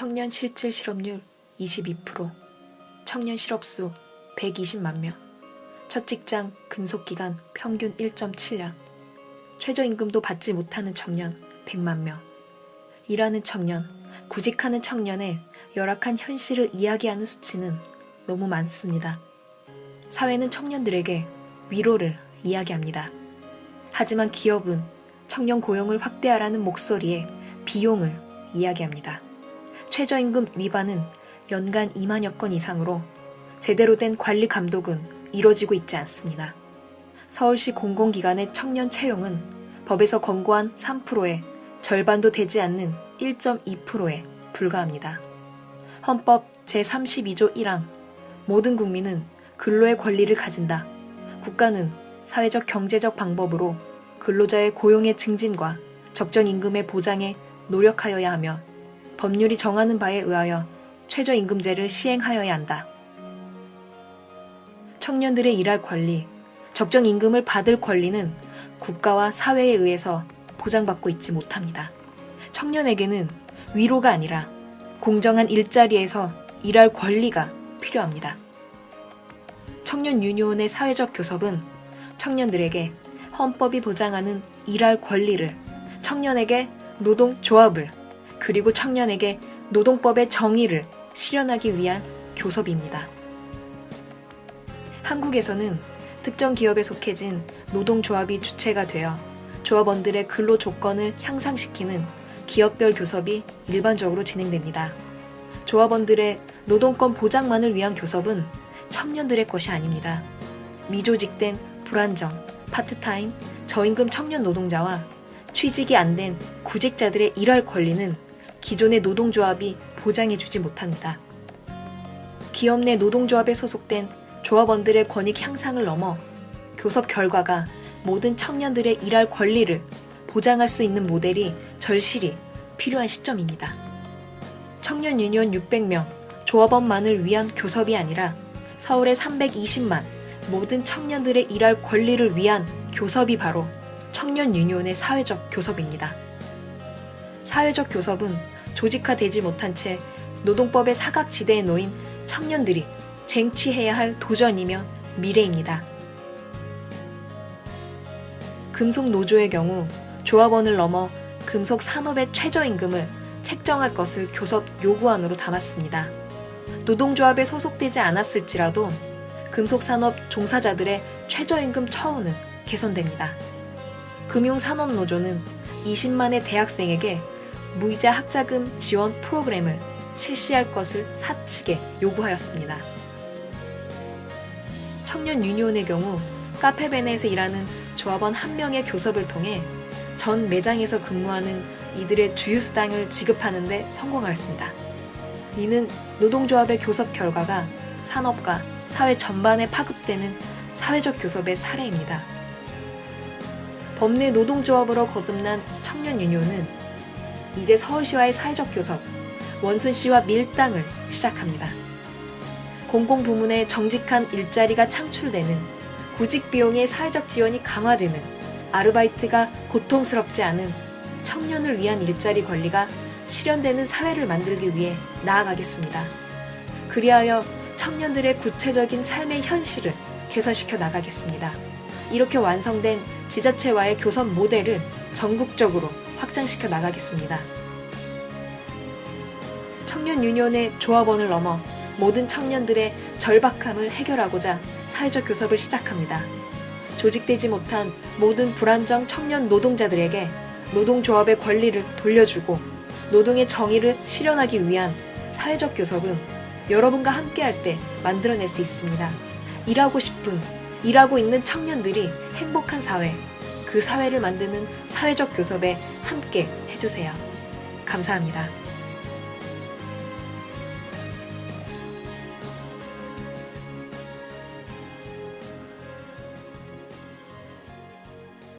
청년 실질 실업률 22%, 청년 실업수 120만 명, 첫 직장 근속 기간 평균 1.7년, 최저임금도 받지 못하는 청년 100만 명, 일하는 청년, 구직하는 청년의 열악한 현실을 이야기하는 수치는 너무 많습니다. 사회는 청년들에게 위로를 이야기합니다. 하지만 기업은 청년 고용을 확대하라는 목소리에 비용을 이야기합니다. 최저임금 위반은 연간 2만여 건 이상으로 제대로 된 관리 감독은 이뤄지고 있지 않습니다. 서울시 공공기관의 청년 채용은 법에서 권고한 3%에 절반도 되지 않는 1.2%에 불과합니다. 헌법 제32조 1항 모든 국민은 근로의 권리를 가진다. 국가는 사회적 경제적 방법으로 근로자의 고용의 증진과 적정 임금의 보장에 노력하여야 하며 법률이 정하는 바에 의하여 최저임금제를 시행하여야 한다. 청년들의 일할 권리, 적정 임금을 받을 권리는 국가와 사회에 의해서 보장받고 있지 못합니다. 청년에게는 위로가 아니라 공정한 일자리에서 일할 권리가 필요합니다. 청년 유니온의 사회적 교섭은 청년들에게 헌법이 보장하는 일할 권리를, 청년에게 노동 조합을, 그리고 청년에게 노동법의 정의를 실현하기 위한 교섭입니다. 한국에서는 특정 기업에 속해진 노동조합이 주체가 되어 조합원들의 근로 조건을 향상시키는 기업별 교섭이 일반적으로 진행됩니다. 조합원들의 노동권 보장만을 위한 교섭은 청년들의 것이 아닙니다. 미조직된 불안정, 파트타임, 저임금 청년 노동자와 취직이 안 된 구직자들의 일할 권리는 기존의 노동조합이 보장해주지 못합니다. 기업 내 노동조합에 소속된 조합원들의 권익 향상을 넘어 교섭 결과가 모든 청년들의 일할 권리를 보장할 수 있는 모델이 절실히 필요한 시점입니다. 청년 유니온 600명 조합원만을 위한 교섭이 아니라 서울의 320만 모든 청년들의 일할 권리를 위한 교섭이 바로 청년 유니온의 사회적 교섭입니다. 사회적 교섭은 조직화되지 못한 채 노동법의 사각지대에 놓인 청년들이 쟁취해야 할 도전이며 미래입니다. 금속 노조의 경우 조합원을 넘어 금속 산업의 최저임금을 책정할 것을 교섭 요구안으로 담았습니다. 노동조합에 소속되지 않았을지라도 금속 산업 종사자들의 최저임금 처우는 개선됩니다. 금융산업노조는 20만의 대학생에게 무이자 학자금 지원 프로그램을 실시할 것을 사측에 요구하였습니다. 청년 유니온의 경우 카페베넷에 일하는 조합원 한 명의 교섭을 통해 전 매장에서 근무하는 이들의 주유수당을 지급하는데 성공하였습니다. 이는 노동조합의 교섭 결과가 산업과 사회 전반에 파급되는 사회적 교섭의 사례입니다. 법내 노동조합으로 거듭난 청년 유니온은 이제 서울시와의 사회적 교섭, 원순시와 밀당을 시작합니다. 공공부문의 정직한 일자리가 창출되는 구직 비용의 사회적 지원이 강화되는 아르바이트가 고통스럽지 않은 청년을 위한 일자리 권리가 실현되는 사회를 만들기 위해 나아가겠습니다. 그리하여 청년들의 구체적인 삶의 현실을 개선시켜 나가겠습니다. 이렇게 완성된 지자체와의 교섭 모델을 전국적으로 확장시켜 나가겠습니다. 청년 유니온의 조합원을 넘어 모든 청년들의 절박함을 해결하고자 사회적 교섭을 시작합니다. 조직되지 못한 모든 불안정 청년 노동자들에게 노동조합의 권리를 돌려주고 노동의 정의를 실현하기 위한 사회적 교섭은 여러분과 함께할 때 만들어낼 수 있습니다. 일하고 싶은, 일하고 있는 청년들이 행복한 사회, 그 사회를 만드는 사회적 교섭에 함께 해주세요. 감사합니다.